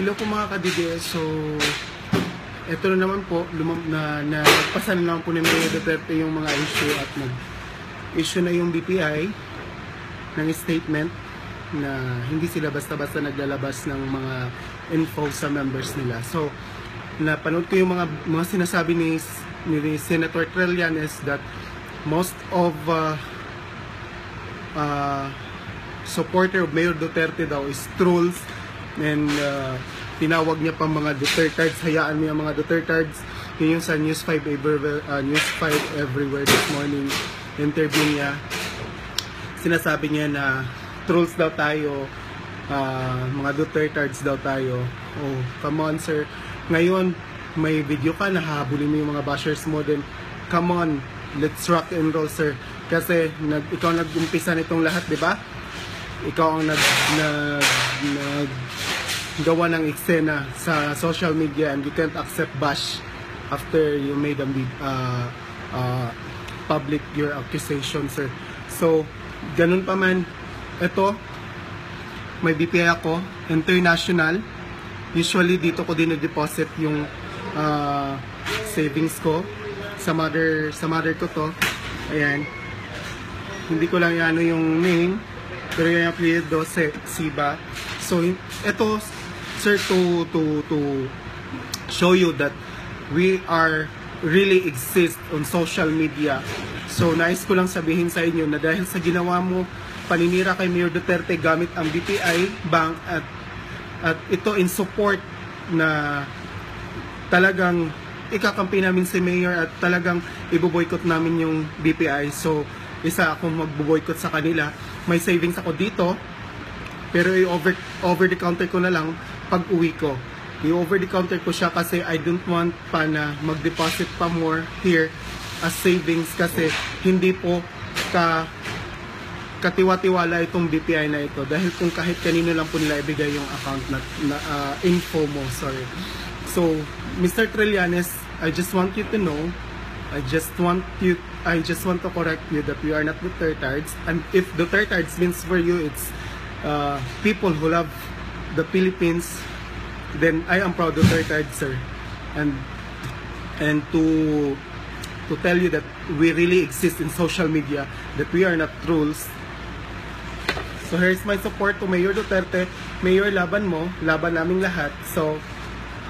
Hello po mga ka-DDS. So, ito na naman po, lumam, na, na nagpasa na naman po ni Mayor Duterte yung mga issue at nag-issue na yung BPI ng statement na hindi sila basta-basta naglalabas ng mga info sa members nila. So, napanood ko yung mga, mga sinasabi ni, ni Senator Trillanes that most of uh, uh, supporter of Mayor Duterte daw is trolls and uh, tinawag niya pa mga Dutertards, hayaan yung mga Dutertards. Yun yung sa News 5 everywhere, uh, News 5 everywhere this morning interview niya. Sinasabi niya na trolls daw tayo, uh, mga Dutertards daw tayo. Oh, come on sir. Ngayon, may video ka, nahabulin mo yung mga bashers mo din. Come on, let's rock and roll sir. Kasi nag, ikaw nag-umpisa nitong lahat, di ba? Ikaw ang nag, nag, nag gawa ng eksena sa social media and you can't accept bash after you made a uh, uh, public your accusation sir. So ganun pa man ito may BPI ako international. Usually dito ko din deposit yung uh, savings ko. Sa mother sa mother ko to. Ayan. Hindi ko lang ano yung name pero yung apelyido Siba so ito sir to to to show you that we are really exist on social media. So nais ko lang sabihin sa inyo na dahil sa ginawa mo paninira kay Mayor Duterte gamit ang BPI Bank at at ito in support na talagang ikakampi namin si Mayor at talagang iboboykot namin yung BPI. So, isa akong magboboykot sa kanila. May savings ako dito, pero i-over over the counter ko na lang pag uwi ko. I-over the counter ko siya kasi I don't want pa na mag-deposit pa more here as savings kasi hindi po ka katiwa-tiwala itong BPI na ito dahil kung kahit kanino lang po nila ibigay yung account na, na uh, info mo, sorry. So, Mr. Trillanes, I just want you to know, I just want you, I just want to correct you that we are not Dutertards. And if Dutertards means for you, it's uh, people who love the Philippines, then I am proud Duterte, sir. And and to to tell you that we really exist in social media, that we are not trolls. So here's my support to Mayor Duterte. Mayor, laban mo, laban naming lahat. So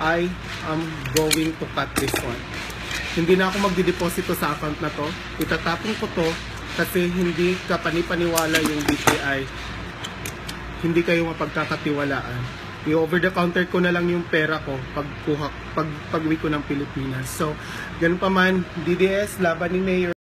I am going to cut this one. Hindi na ako magdideposito sa account na to. Itatapon ko to kasi hindi ka panipaniwala yung BPI hindi kayo mapagkakatiwalaan. I-over the counter ko na lang yung pera ko pag kuha pag pag ko ng Pilipinas. So, ganun pa man, DDS laban ni Mayor